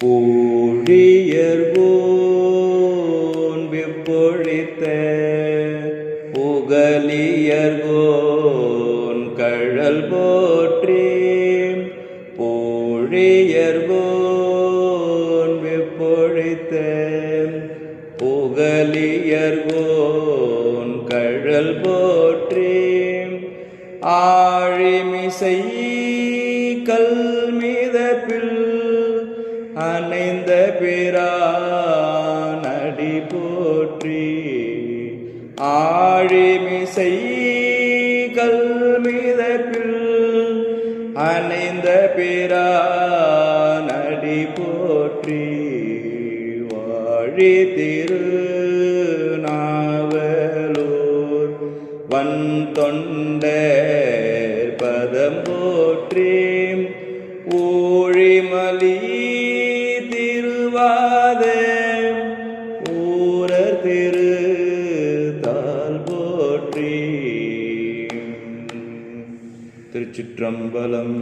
ஊழியர்கோன் விப்பொழித்த புகலியர்கோன் கழல் போற்றி ஊழியர்கோன் விப்பொழித்த புகலியர்கோன் கழல் போற்றி ஆழிமிசை கல் மீத கல்மிதப்பில் அணைந்த பிரானடி போற்றி ஆழிமிசை கல்மிதப்பில் அணைந்த பிரானடி போற்றி வாழி திரு நாவலூர் வன் தொண்டர் பதம் போற்றி ஊழிமலி திருவாத ஊரர் திரு தால் போற்றி. திருச்சிற்றம்பலம்.